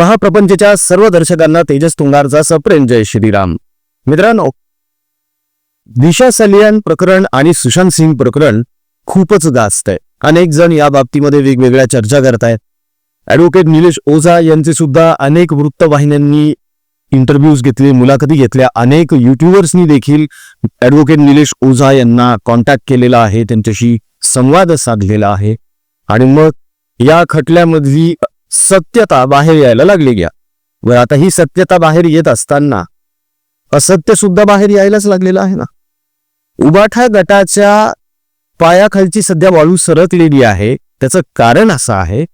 महाप्रपंचच्या सर्व दर्शकांना तेजस तुंगारचा सप्रेम जय श्रीराम. मित्रांनो दिशा सलियान प्रकरण आणि सुशांत सिंग प्रकरण खूपच गाजत आहे. अनेक जण या बाबतीमध्ये वेगवेगळ्या चर्चा करतायत. ऍडव्होकेट निलेश ओझा यांचे सुद्धा अनेक वृत्तवाहिन्यांनी इंटरव्ह्यूज घेतले मुलाखती घेतल्या. अनेक युट्यूबर्सनी देखील ऍडव्होकेट निलेश ओझा यांना कॉन्टॅक्ट केलेला आहे त्यांच्याशी संवाद साधलेला आहे. आणि मग या खटल्यामधली सत्यता बाहेर यायला लागली घ्या व आता ही सत्यता बाहेर येत असताना असत्य सुद्धा बाहेर यायलाच लागलेलं आहे ना? उबाठा गटाच्या पायाखालची सध्या वाळू सरकलेली आहे. त्याचं कारण असं आहे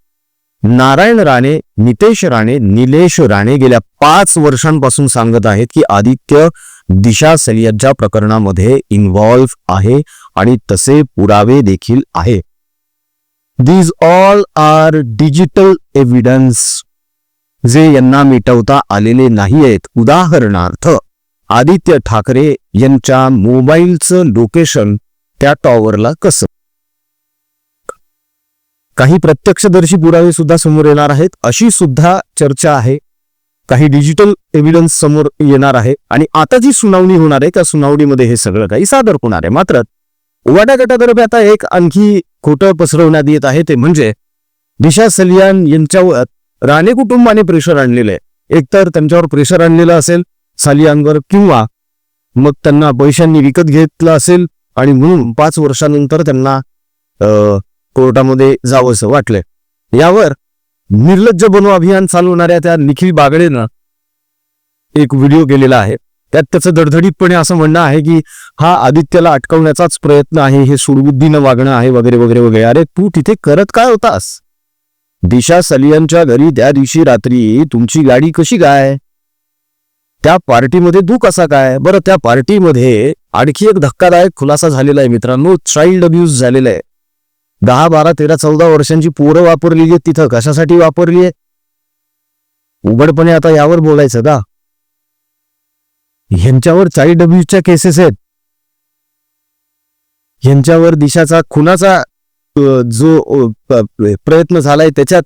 नारायण राणे नितेश राणे निलेश राणे गेल्या पाच वर्षांपासून सांगत आहेत की आदित्य दिशा सलियाच्या प्रकरणामध्ये इन्व्हॉल्व्ह आहे आणि तसे पुरावे देखील आहे. These all are digital evidence जे यांना मिटवता आलेले नाही आहेत. उदाहरणार्थ आदित्य ठाकरे यांच्या मोबाईलचं लोकेशन त्या टॉवरला कसं? काही प्रत्यक्षदर्शी पुरावे सुद्धा समोर येणार आहेत. अशी सुद्धा चर्चा आहे. काही डिजिटल एव्हिडन्स समोर येणार आहे. आणि आता जी सुनावणी होणार आहे त्या सुनावणीमध्ये हे सगळं काही सादर होणार आहे. मात्र उवाडा गटातर्फे आता एक आणखी खोटं पसरवण्यात येत आहे ते म्हणजे दिशा सलियान यांच्यावर राणे कुटुंबाने प्रेशर आणलेलं आहे. एकतर त्यांच्यावर प्रेशर आणलेलं असेल सालियांवर किंवा मग त्यांना पैशांनी विकत घेतलं असेल आणि म्हणून पाच वर्षानंतर त्यांना कोर्टामध्ये जावंसं वाटलंय. यावर निर्लज्ज बनो अभियान चालवणाऱ्या त्या निखिल बागडेनं एक व्हिडिओ केलेला आहे. त्यात त्याचं धडधडीतपणे असं म्हणणं आहे की हा आदित्यला अटकवण्याचाच प्रयत्न आहे हे सुडबुद्धीनं वागणं आहे वगैरे वगैरे वगैरे. अरे तू तिथे करत काय होतास? दिशा सलियनच्या घरी त्या दिवशी रात्री तुमची गाडी कशी काय? त्या पार्टीमध्ये तू कसा काय? बरं त्या पार्टीमध्ये आणखी एक धक्कादायक खुलासा झालेला आहे मित्रांनो. चाइल्ड अब्यूज झालेला आहे. दहा बारा तेरा चौदा वर्षांची पोरं वापरलेली आहेत तिथं. कशासाठी वापरली आहे उघडपणे आता यावर बोलायचं का? ह्यांच्यावर चाइल्ड अब्यूजच्या केसेस आहेत. ह्यांच्यावर दिशाचा खुनाचा जो प्रयत्न झालाय त्याच्यात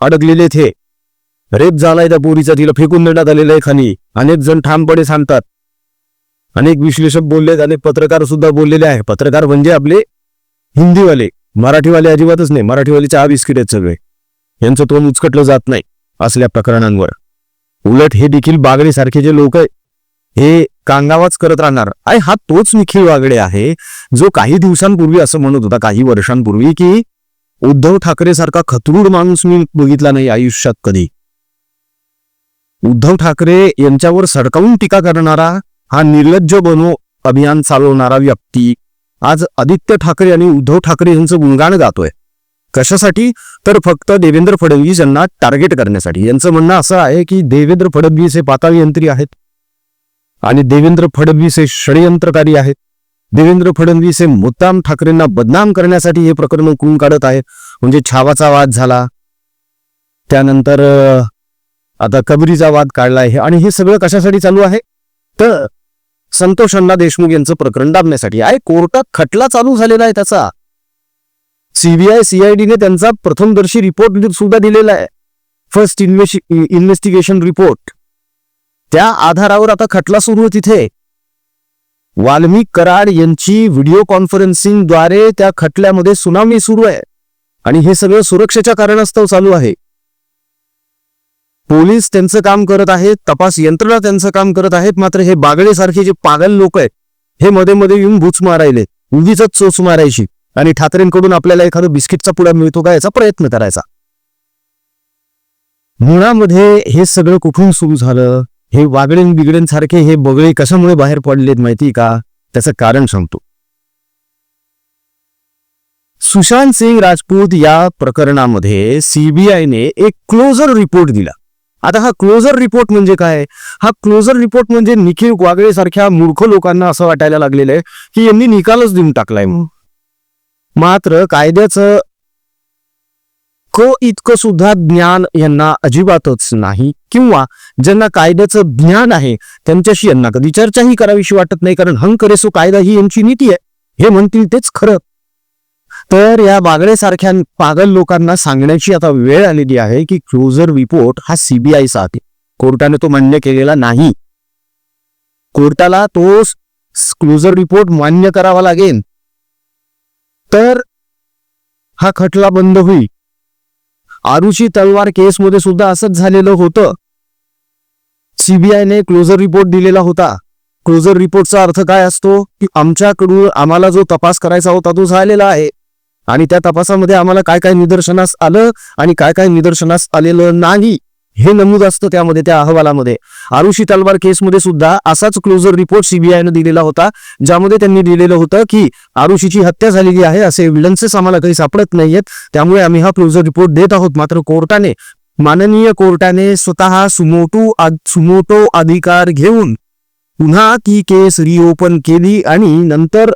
अडकलेले हे. रेप झालाय त्या पोरीचा तिला फेकून देण्यात आलेलं आहे खाली. अनेक जण ठामपणे सांगतात. अनेक विश्लेषक बोललेत अनेक पत्रकार सुद्धा बोललेले आहे पत्रकार म्हणजे आपले हिंदीवाले. मराठीवाले अजिबातच नाही. मराठीवाले चहा बिस्किट आहेत सगळे. यांचं तोंड उचकटलं जात नाही असल्या प्रकरणांवर. उलट हे देखील बागडीसारखे जे लोक आहे हे कांगावाच करत राहणार. आहे हा तोच निखिल वागडे आहे जो काही दिवसांपूर्वी असं म्हणत होता काही वर्षांपूर्वी की उद्धव ठाकरे सारखा खतरूड माणूस मी बघितला नाही आयुष्यात कधी. उद्धव ठाकरे यांच्यावर सडकावून टीका करणारा हा निर्लज्ज बनो अभियान चालवणारा व्यक्ती. आज आदित्य ठाकरे आणि उद्धव ठाकरे यांचं गुणगान गातोय. कशासाठी? तर फक्त देवेंद्र फडणवीस यांना टार्गेट करण्यासाठी. यांचं म्हणणं असं आहे की देवेंद्र फडणवीस हे पाताळी यंत्री आहेत. आणि देवेंद्र फडणवीस हे षडयंत्रकारी आहेत. देवेंद्र फडणवीस हे मुद्दाम ठाकरेंना बदनाम करण्यासाठी हे प्रकरण कुण काढत आहे? म्हणजे छावाचा वाद झाला. त्यानंतर आता कबरीचा वाद काढला आहे. आणि हे सगळं कशासाठी चालू आहे? तर संतोष अण्णा देशमुख यांचं प्रकरण दाबण्यासाठी. आहे कोर्टात खटला चालू झालेला आहे त्याचा. सीबीआय सीआयडीने त्यांचा प्रथमदर्शी रिपोर्ट सुद्धा दिलेला आहे. First investigation report. त्या आधारावर आता खटला सुरू आहे तिथे. वाल्मिक कराड यांची व्हिडिओ कॉन्फरन्सिंगद्वारे त्या खटल्यामध्ये सुनावणी सुरू आहे. आणि हे सगळं सुरक्षेच्या कारणास्तव चालू आहे. पोलीस त्यांचं काम करत आहेत तपास यंत्रणा त्यांचं काम करत आहेत मात्र हे बागळेसारखे जे पागल लोक आहेत हे मध्ये मध्ये येऊन भूच मारायले उगीच चोच मारायची. आणि ठाकरेंकडून आपल्याला एखादं बिस्किटचा पुडा मिळतो का याचा प्रयत्न करायचा. मुळामध्ये हे सगळं कुठून सुरू झालं? हे वागडेन बिगडेन सारखे हे बगळे कशामुळे बाहेर पडलेत माहिती का? त्याचं कारण सांगतो. सुशांत सिंग राजपूत या प्रकरणामध्ये सीबीआयने एक क्लोजर रिपोर्ट दिला. आता हा क्लोजर रिपोर्ट म्हणजे काय? हा क्लोजर रिपोर्ट म्हणजे निखिल वागळे सारख्या मूर्ख लोकांना असं वाटायला लागलेलं आहे की यांनी निकालच देऊन टाकलाय मात्र कायद्याचं इतकं इतकं सुद्धा ज्ञान यांना अजिबातच नाही. किंवा ज्यांना कायद्याचं ज्ञान आहे त्यांच्याशी यांना कधी चर्चाही करावीशी वाटत नाही कारण हंग करेसो कायदा ही यांची नीती आहे. हे म्हणतील तेच खरं. तर या बागडेसारख्या पागल लोकांना सांगण्याची आता वेळ आलेली आहे की क्लोजर रिपोर्ट हा सीबीआयचा आहे. कोर्टाने तो मान्य केलेला नाही. कोर्टाला तो क्लोजर रिपोर्ट मान्य करावा लागेल. तर हा खटला बंद होईल. आरुची तलवार केसमध्ये सुद्धा असंच झालेलं होतं. सीबीआयने क्लोजर रिपोर्ट दिलेला होता. क्लोजर रिपोर्टचा अर्थ काय असतो? की आमच्याकडून आम्हाला जो तपास करायचा होता तो झालेला आहे. आणि त्या तपासामध्ये आम्हाला काय काय निदर्शनास आलं आणि काय काय निदर्शनास आलेलं नाही. हे नमूद असतं त्यामध्ये त्या अहवालामध्ये. आरुषी तलवार केसमध्ये सुद्धा असाच क्लोजर रिपोर्ट सीबीआयनं दिलेला होता ज्यामध्ये त्यांनी दिलेलं होतं की आरुषीची हत्या झालेली आहे असे एव्हिडन्सेस आम्हाला काही सापडत नाहीयेत. त्यामुळे आम्ही हा क्लोजर रिपोर्ट देत आहोत. मात्र कोर्टाने माननीय कोर्टाने स्वतः सुमोटो सुमोटो अधिकार घेऊन पुन्हा ती केस रिओपन केली आणि नंतर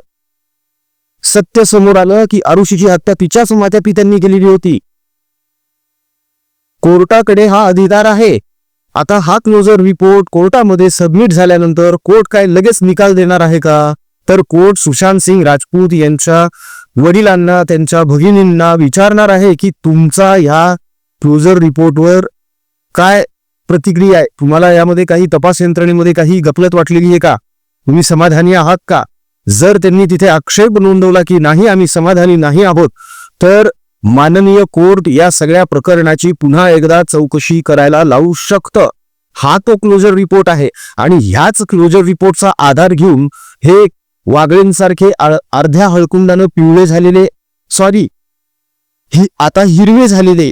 सत्य समोर आलं की आरुषीची हत्या तिच्याच मात्या पित्यांनी केलेली होती. कोर्टाकडे हा अधिकार आहे. आता हा क्लोजर रिपोर्ट कोर्टामध्ये सबमिट झाल्यानंतर कोर्ट काय लगेच निकाल देणार आहे का? तर कोर्ट सुशांत सिंग राजपूत यांच्या वडिलांना त्यांच्या भगिनींना विचारणार आहे की तुमचा या क्लोजर रिपोर्टवर काय प्रतिक्रिया आहे? तुम्हाला यामध्ये काही तपास यंत्रणेमध्ये काही गफलत वाटलेली आहे का? तुम्ही समाधानी आहात का? जर त्यांनी तिथे आक्षेप नोंदवला की नाही आम्ही समाधानी नाही आहोत तर माननीय कोर्ट या सगळ्या प्रकरणाची पुन्हा एकदा चौकशी करायला लावू शकतं. हा तो क्लोजर रिपोर्ट आहे आणि ह्याच क्लोजर रिपोर्टचा आधार घेऊन हे वागळेंसारखे अर्ध्या हळकुंडानं पिवळे झालेले सॉरी ही आता हिरवे झालेले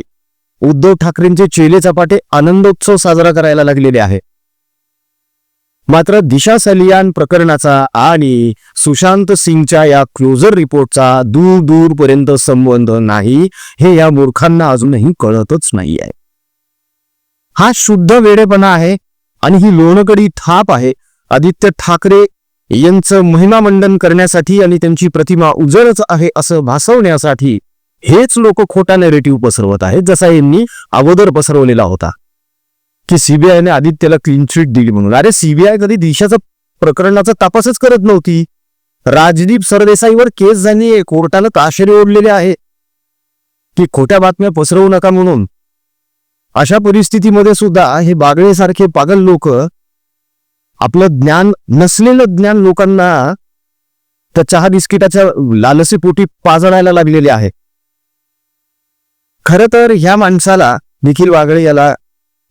उद्धव ठाकरेंचे चेले चपाटे आनंदोत्सव साजरा करायला लागलेले आहे. मात्र दिशा सलियान प्रकरणाचा आणि सुशांत सिंगच्या या क्लोजर रिपोर्टचा दूर दूरपर्यंत संबंध नाही हे या मूर्खांना अजूनही कळतच नाही आहे हा शुद्ध वेडेपणा आहे आणि ही लोणकडी थाप आहे. आदित्य ठाकरे यांचं महिमामंडन करण्यासाठी आणि त्यांची प्रतिमा उजळच आहे असं भासवण्यासाठी हेच लोक खोटा नेरेटिव्ह पसरवत आहेत जसा यांनी अगोदर पसरवलेला होता. की सीबीआयने आदित्यला क्लीन चिट दिली म्हणून. अरे सीबीआय कधी दिशाचा प्रकरणाचा तपासच करत नव्हती. राजदीप सरदेसाईवर केस झाली कोर्टानं ताशेरे ओढलेले आहे. की खोट्या बातम्या पसरवू नका म्हणून. अशा परिस्थितीमध्ये सुद्धा हे बागळेसारखे पागल लोक आपलं ज्ञान नसलेलं ज्ञान लोकांना त्या चहा बिस्किटाच्या लालसीपोटी पाजळायला लागलेले आहे. खर तर ह्या माणसाला निखिल वागळे याला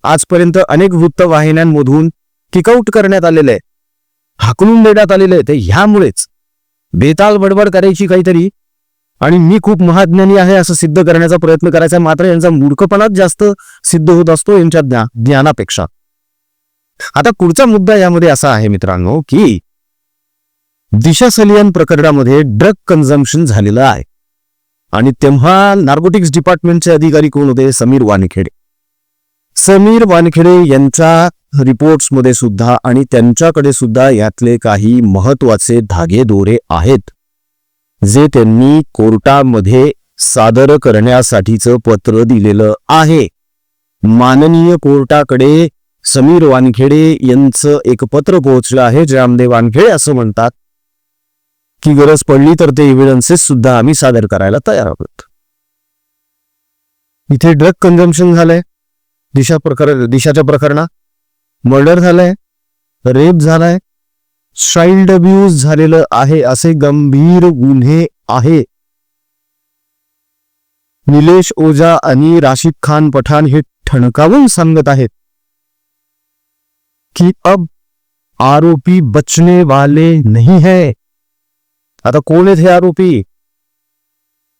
आजपर्यंत अनेक वृत्तवाहिन्यांमधून किकआउट करण्यात आलेलं आहे. हाकलून देण्यात आलेलं आहे. ते ह्यामुळेच बेताल बडबड करायची काहीतरी आणि मी खूप महाज्ञानी आहे असं सिद्ध करण्याचा प्रयत्न करायचा मात्र यांचा मूर्खपणाच जास्त सिद्ध होत असतो यांच्या ज्ञा ज्ञानापेक्षा. आता पुढचा मुद्दा यामध्ये असा आहे मित्रांनो की दिशा सलियन प्रकरणामध्ये ड्रग कन्झम्पशन झालेलं आहे. आणि तेव्हा नार्कोटिक्स डिपार्टमेंटचे अधिकारी कोण होते? समीर वानखेडे. समीर वानखेडे यांच्या रिपोर्ट्समध्ये सुद्धा आणि त्यांच्याकडे सुद्धा यातले काही महत्त्वाचे धागे दोरे आहेत जे त्यांनी कोर्टामध्ये सादर करण्यासाठीचं पत्र दिलेलं आहे. माननीय कोर्टाकडे समीर वानखेडे यांचं एक पत्र पोहोचलं आहे रामदेव वानखेडे असं म्हणतात. की गरज पडली तर ते एव्हिडन्सेस सुद्धा आम्ही सादर करायला तयार आहोत. इथे ड्रग कन्झम्पशन झालंय. दिशा प्रकार दिशाच्या प्रकरणात? मर्डर झालंय रेप झालाय चाइल्ड अब्यूज झालेलं आहे असे गंभीर गुन्हे आहे. निलेश ओझा आणि राशिद खान पठाण हे ठणकावून सांगत आहेत की अब आरोपी बचने वाले नहीं है. आता कोण आहेत हे आरोपी?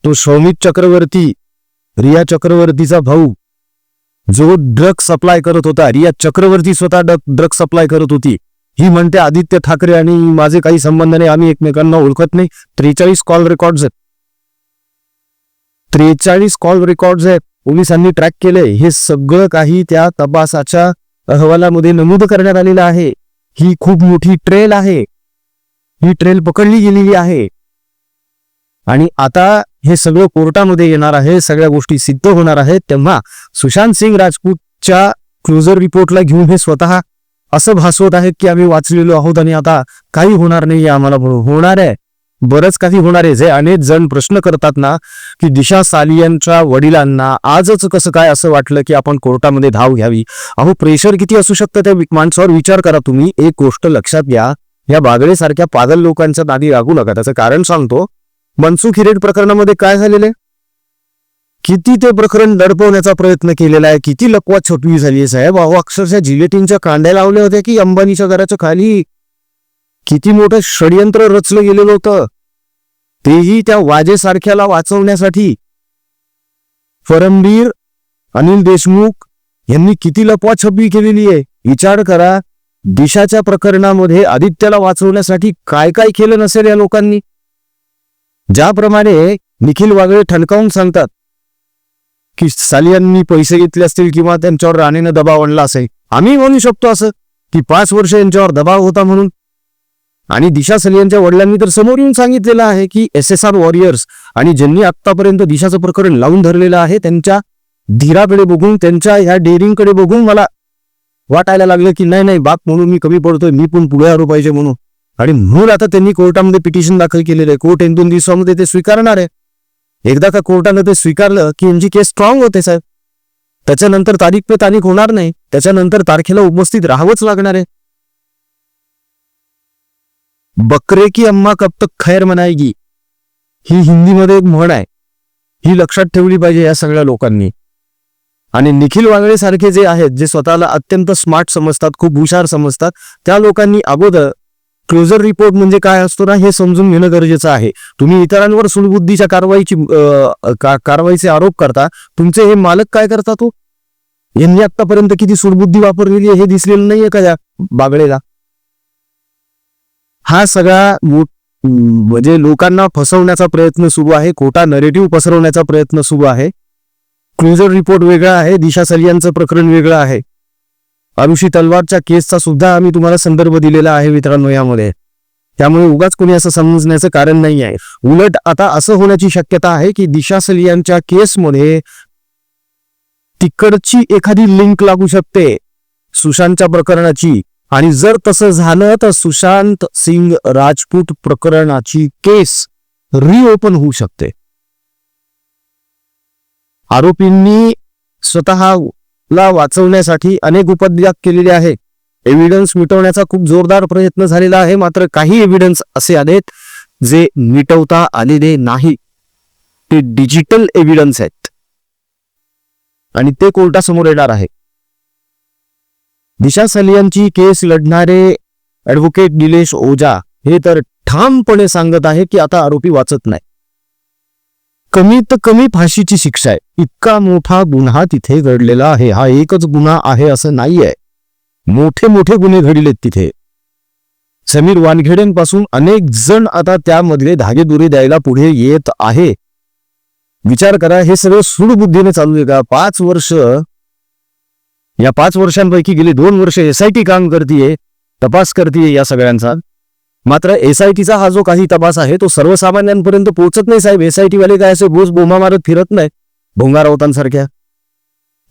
तो सौमित चक्रवर्ती रिया चक्रवर्तीचा भाऊ. जो ड्रग सप्लाय करत होता रिया चक्रवर्ती स्वतः ड्रग सप्लाय करत होती. ही म्हणते आदित्य ठाकरे आणि माझे काही संबंध नाही आम्ही एकमेकांना ओळखत नाही. त्रेचाळीस कॉल रेकॉर्ड आहेत. त्रेचाळीस कॉल रेकॉर्ड आहेत. पोलिसांनी ट्रॅक केले हे सगळं काही त्या तपासाच्या अहवालामध्ये नमूद करण्यात आलेलं आहे. ही खूप मोठी ट्रेल आहे. ही ट्रेल पकडली गेलेली आहे. आणि आता हे सगळं कोर्टामध्ये येणार आहे सगळ्या गोष्टी सिद्ध होणार आहेत तेव्हा सुशांत सिंग राजपूतच्या क्लोजर रिपोर्टला घेऊन हे स्वतः असं भासवत आहेत की आम्ही वाचलेलो आहोत आणि आता काही होणार नाही आम्हाला म्हणून होणार आहे. बरंच काही होणार आहे. जे अनेक जण प्रश्न करतात ना की दिशा सालियनच्या वडिलांना आजच कसं काय असं वाटलं की आपण कोर्टामध्ये धाव घ्यावी? अहो प्रेशर किती असू शकतं त्या माणसावर? विचार करा तुम्ही. एक गोष्ट लक्षात घ्या. या बागळेसारख्या पागल लोकांच्या नादी लागू नका. त्याचं कारण सांगतो मनसुख हिरेट प्रकरणामध्ये काय झालेले किती ते प्रकरण दडपवण्याचा प्रयत्न केलेला आहे? किती लकवा छोटवी झाली आहे साहेब? अहो अक्षरशः जिलेटिनच्या कांड्या लावल्या होत्या की अंबानीच्या घराच्या खाली. किती मोठं षडयंत्र रचलं गेलेलं होतं. तेही त्या वाजेसारख्याला वाचवण्यासाठी. परमबीर अनिल देशमुख यांनी किती लपवाछपवी केलेली आहे? विचार करा. दिशाच्या प्रकरणामध्ये आदित्याला वाचवण्यासाठी काय काय केलं नसेल या लोकांनी? ज्याप्रमाणे निखिल वागळे ठणकावून सांगतात की सालियांनी पैसे घेतले असतील किंवा त्यांच्यावर राणेनं दबाव आणला असेल. आम्ही म्हणू शकतो असं की पाच वर्ष यांच्यावर दबाव होता म्हणून. आणि दिशा सलियांच्या वडिलांनी तर समोर येऊन सांगितलेलं आहे की एस एस आर वॉरियर्स आणि ज्यांनी आतापर्यंत दिशाचं प्रकरण लावून धरलेलं आहे त्यांच्या धीराकडे बघून त्यांच्या ह्या डेअरिंगकडे बघून मला वाटायला लागलं की नाही नाही बाप म्हणून मी कमी पडतोय मी पण पुढे आलो पाहिजे म्हणून. आणि म्हणून आता त्यांनी कोर्टामध्ये पिटिशन दाखल केलेलं आहे. कोर्ट एक दोन दिवसामध्ये ते स्वीकारणार आहे. एकदा का कोर्टानं ते स्वीकारलं की यांची केस स्ट्रॉंग होते साहेब. त्याच्यानंतर तारीख पे तारीख होणार नाही. त्याच्यानंतर तारखेला उपस्थित राहावंच लागणार आहे. बकरे की अम्मा कब तक खैर मनायगी ही हिंदीमध्ये एक म्हण आहे. ही लक्षात ठेवली पाहिजे या सगळ्या लोकांनी. आणि निखिल वांगळे सारखे जे आहेत जे स्वतःला अत्यंत स्मार्ट समजतात खूप हुशार समजतात त्या लोकांनी अगोदर क्लोजर रिपोर्ट म्हणजे काय असतो ना हे समजून घेणं गरजेचं आहे. तुम्ही इतरांवर सुलबुद्धीच्या कारवाईची कारवाईचे आरोप करता तुमचे हे मालक काय करता तो? यांनी आतापर्यंत किती सुलबुद्धी वापरलेली आहे हे दिसलेलं नाहीये का त्या बागळेला हा सगळा म्हणजे लोकांना फसवण्याचा प्रयत्न सुरू आहे खोटा नरेटिव्ह पसरवण्याचा प्रयत्न सुरू आहे. क्लोजर रिपोर्ट वेगळा आहे दिशा सलियांचं प्रकरण वेगळं आहे. आरुषी तलवारच्या केसचा सुद्धा आम्ही तुम्हाला संदर्भ दिलेला आहे मित्रांनो यामध्ये. त्यामुळे उगाच कोणी असं समजण्याचं कारण नाही आहे. उलट आता असं होण्याची शक्यता आहे की दिशा सलियांच्या केसमध्ये तिकडची एखादी लिंक लागू शकते सुशांतच्या प्रकरणाची. आणि जर तसं झालं तर सुशांत सिंग राजपूत प्रकरणाची केस रिओपन होऊ शकते. आरोपींनी स्वतः ला वाचवण्यासाठी अनेक उपद्व्याप केलेले आहे. एव्हिडन्स मिटवण्याचा खूप जोरदार प्रयत्न झालेला आहे. मात्र काही एव्हिडन्स असे आहेत जे मिटवता आलेले नाही. ते डिजिटल एव्हिडन्स आहेत. आणि ते कोर्टासमोर येणार आहे. दिशा सलियांची केस लढणारे ऍडव्होकेट निलेश ओझा हे तर ठामपणे सांगत आहे की आता आरोपी वाचत नाही. कमीत कमी फाशीची शिक्षा आहे. इतका मोठा गुन्हा तिथे घडलेला आहे. हा एकच गुन्हा आहे असं नाहीये. मोठे मोठे गुन्हे घडलेत तिथे. समीर वानखेडेंपासून अनेक जण आता त्यामधले धागेदुरी द्यायला पुढे येत आहे. विचार करा हे सगळं सूडबुद्धीने चालू आहे का? पाच वर्ष या पाच वर्षांपैकी गेली दोन वर्ष एसआयटी काम करतीये तपास करतीये या सगळ्यांचा. मात्र एसआयटीचा हा जो काही तपास आहे तो सर्वसामान्यांपर्यंत पोहोचत नाही साहेब. एसआयटी वाले काय असे बोस बोमा मारत फिरत नाही भोंगा राऊतांसारख्या.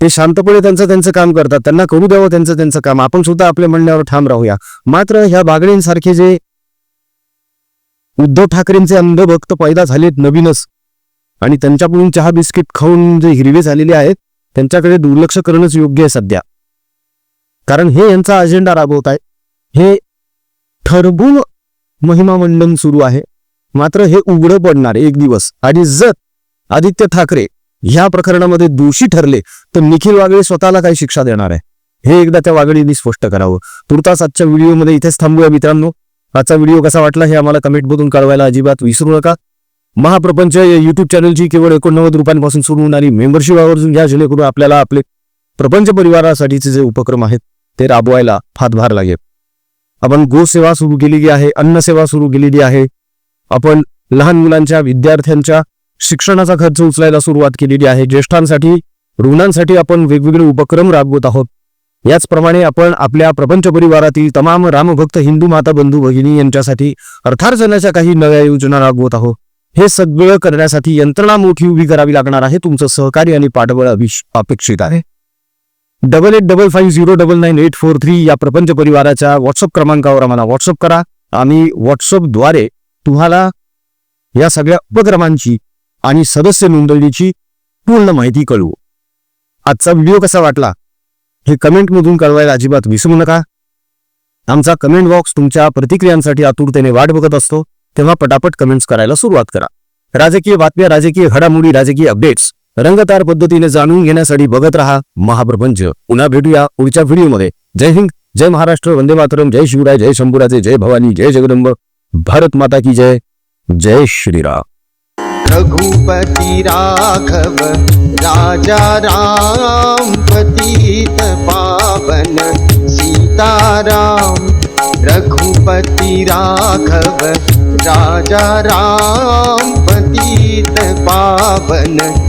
ते शांतपणे त्यांचं त्यांचं काम करतात त्यांना करू द्यावं त्यांचं त्यांचं काम. आपण सुद्धा आपल्या म्हणण्यावर ठाम राहूया. मात्र ह्या बागडेंसारखे जे उद्धव ठाकरेंचे अंधभक्त पैदा झालेत नवीनच आणि त्यांच्याकडून चहा बिस्किट खाऊन जे हिरवे झालेले आहेत त्यांच्याकडे दुर्लक्ष करणंच योग्य आहे सध्या. कारण हे यांचा अजेंडा राबवत आहे. हे ठरवून महिमा मंडन सुरू आहे. मात्र हे उघडं पडणार एक दिवस. आणि जर आदित्य ठाकरे ह्या प्रकरणामध्ये दोषी ठरले तर निखिल वागळे स्वतःला काही शिक्षा देणार आहे. हे एकदा त्या वागळींनी स्पष्ट करावं. तुर्तास आजच्या व्हिडिओमध्ये इथेच थांबूया मित्रांनो. आजचा व्हिडिओ कसा वाटला हे आम्हाला कमेंटमधून कळवायला अजिबात विसरू नका. महाप्रपंच या युट्यूब चॅनलची केवळ एकोणनव्वद रुपयांपासून सुरू होणारी मेंबरशिप आवर्जून घ्या जेणेकरून आपल्याला आपले प्रपंच परिवारासाठीचे जे उपक्रम आहेत ते राबवायला हातभार लागेल. आपण गोसेवा सुरू केलेली आहे अन्नसेवा सुरू केलेली आहे. आपण लहान मुलांच्या विद्यार्थ्यांच्या शिक्षणाचा खर्च उचलायला सुरुवात केलेली आहे. ज्येष्ठांसाठी रुग्णांसाठी आपण वेगवेगळे उपक्रम राबवत आहोत. याचप्रमाणे आपण आपल्या प्रपंच परिवारातील तमाम रामभक्त हिंदू माता बंधू भगिनी यांच्यासाठी अर्थार्जनाच्या काही नव्या योजना राबवत आहोत. हे सगळं करण्यासाठी यंत्रणा मोठी उभी करावी लागणार आहे. तुमचं सहकार्य आणि पाठबळ अपेक्षित आहे. Double eight double five zero double nine eight four three या प्रपंच परिवाराच्या व्हॉट्सअप क्रमांकावर आम्हाला व्हॉट्सअप करा. आम्ही व्हॉट्सअपद्वारे तुम्हाला या सगळ्या उपक्रमांची आणि सदस्य नोंदणीची पूर्ण माहिती कळवू. आजचा व्हिडिओ कसा वाटला? हे कमेंटमधून कळवायला अजिबात विसरू नका. आमचा कमेंट बॉक्स तुमच्या प्रतिक्रियांसाठी आतुरतेने वाट बघत असतो. तेव्हा पटापट कमेंट्स करायला सुरुवात करा. राजकीय बातम्या राजकीय घडामोडी राजकीय अपडेट्स रंगतार पद्धतीने जाणून घेण्यासाठी बघत रहा महाप्रपंच. पुन्हा भेटूया पुढच्या व्हिडिओमध्ये. जय हिंद जय महाराष्ट्र वंदे मातरम जय शिवराय जय शंभूराजे जय भवानी जय जगदंब. भारत माता की जय. जय श्रीराम. रघुपति राघव राजा राम पतित पावन सीताराम. रघुपति राघव राजा राम पतित पावन